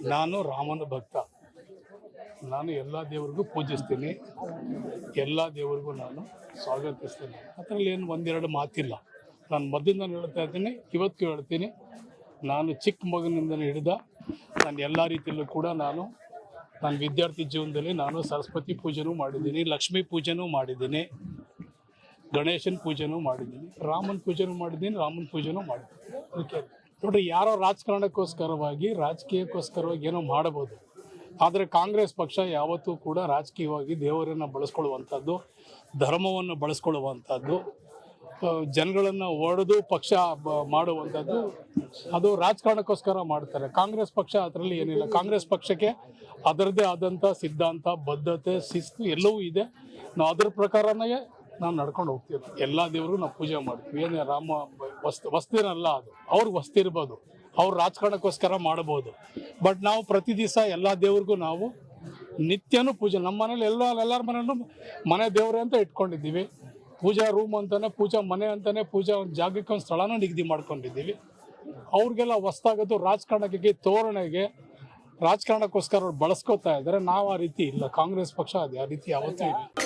ನಾನು ರಾಮನ ಭಕ್ತ. ನಾನು ಎಲ್ಲ ದೇವರಿಗೂ ಪೂಜಿಸ್ತೀನಿ. ಎಲ್ಲ ದೇವರಿಗೂ ನಾನು ಸ್ವಾಗತಿಸ್ತೀನಿ. ಅದರಲ್ಲಿ ಏನು ಒಂದೆರಡು ಮಾತಿಲ್ಲ. ನಾನು ಮೊದಲಿಂದ ಹೇಳ್ತಾ ಇದ್ದೀನಿ, ಇವತ್ತು ಹೇಳ್ತೀನಿ. ನಾನು ಚಿಕ್ಕ ಮಗನಿಂದ ಹಿಡಿದ ನಾನು ಎಲ್ಲ ರೀತಿಯಲ್ಲೂ ಕೂಡ ನಾನು ನನ್ನ ವಿದ್ಯಾರ್ಥಿ ಜೀವನದಲ್ಲಿ ನಾನು ಸರಸ್ವತಿ ಪೂಜೆನೂ ಮಾಡಿದ್ದೀನಿ, ಲಕ್ಷ್ಮೀ ಪೂಜೆನೂ ಮಾಡಿದ್ದೀನಿ, ಗಣೇಶನ ಪೂಜೆನೂ ಮಾಡಿದ್ದೀನಿ, ರಾಮನ ಪೂಜೆನೂ ಮಾಡಿದ್ದೀನಿ, ರಾಮನ ಪೂಜೆನೂ ಮಾಡಿದ್ದೀನಿ. ಅದಕ್ಕೆ ನೋಡ್ರಿ ಯಾರೋ ರಾಜಕಾರಣಕ್ಕೋಸ್ಕರವಾಗಿ, ರಾಜಕೀಯಕ್ಕೋಸ್ಕರವಾಗಿ ಏನೋ ಮಾಡಬಹುದು. ಆದರೆ ಕಾಂಗ್ರೆಸ್ ಪಕ್ಷ ಯಾವತ್ತೂ ಕೂಡ ರಾಜಕೀಯವಾಗಿ ದೇವರನ್ನು ಬಳಸ್ಕೊಳ್ಳುವಂಥದ್ದು, ಧರ್ಮವನ್ನು ಬಳಸ್ಕೊಳ್ಳುವಂಥದ್ದು ಜನಗಳನ್ನು ಒಡೆದು ಪಕ್ಷ ಮಾಡುವಂಥದ್ದು, ಅದು ರಾಜಕಾರಣಕ್ಕೋಸ್ಕರ ಮಾಡ್ತಾರೆ. ಕಾಂಗ್ರೆಸ್ ಪಕ್ಷ ಅದರಲ್ಲಿ ಏನಿಲ್ಲ. ಕಾಂಗ್ರೆಸ್ ಪಕ್ಷಕ್ಕೆ ಅದರದ್ದೇ ಆದಂಥ ಸಿದ್ಧಾಂತ, ಬದ್ಧತೆ, ಶಿಸ್ತು ಎಲ್ಲವೂ ಇದೆ. ನಾವು ಅದ್ರ ಪ್ರಕಾರನೇ ನಾವು ನಡ್ಕೊಂಡು ಹೋಗ್ತೀವಿ. ಎಲ್ಲ ದೇವರು ನಾವು ಪೂಜೆ ಮಾಡ್ತೀವಿ. ಏನೇ ರಾಮ ವಸ್ತು, ವಸ್ತಿರಲ್ಲ ಅದು. ಅವ್ರಿಗೆ ವಸ್ತಿ ಇರ್ಬೋದು ಅವ್ರು ರಾಜಕಾರಣಕ್ಕೋಸ್ಕರ ಮಾಡಬಹುದು ಬಟ್ ನಾವು ಪ್ರತಿ ದಿವಸ ಎಲ್ಲ ದೇವ್ರಿಗೂ ನಾವು ನಿತ್ಯನೂ ಪೂಜೆ, ನಮ್ಮ ಮನೇಲಿ ಎಲ್ಲ, ಎಲ್ಲರ ಮನೇಲೂ ಮನೆ ದೇವ್ರೆ ಅಂತ ಇಟ್ಕೊಂಡಿದ್ದೀವಿ. ಪೂಜಾ ರೂಮ್ ಅಂತಾನೆ, ಪೂಜಾ ಮನೆ ಅಂತಾನೆ, ಪೂಜಾ ಒಂದು ಜಾಗಕ್ಕೆ ಒಂದು ಸ್ಥಳನ ನಿಗದಿ ಮಾಡ್ಕೊಂಡಿದ್ದೀವಿ. ಅವ್ರಿಗೆಲ್ಲ ಹೊಸ್ತಾಗೋದು ರಾಜಕಾರಣಕ್ಕೆ ತೋರಣೆಗೆ ರಾಜಕಾರಣಕ್ಕೋಸ್ಕರ ಅವ್ರು ಬಳಸ್ಕೊತಾ ಇದ್ದಾರೆ. ನಾವು ಆ ರೀತಿ ಇಲ್ಲ. ಕಾಂಗ್ರೆಸ್ ಪಕ್ಷ ಅದು, ಆ ರೀತಿ ಯಾವತ್ತೂ ಇಲ್ಲ.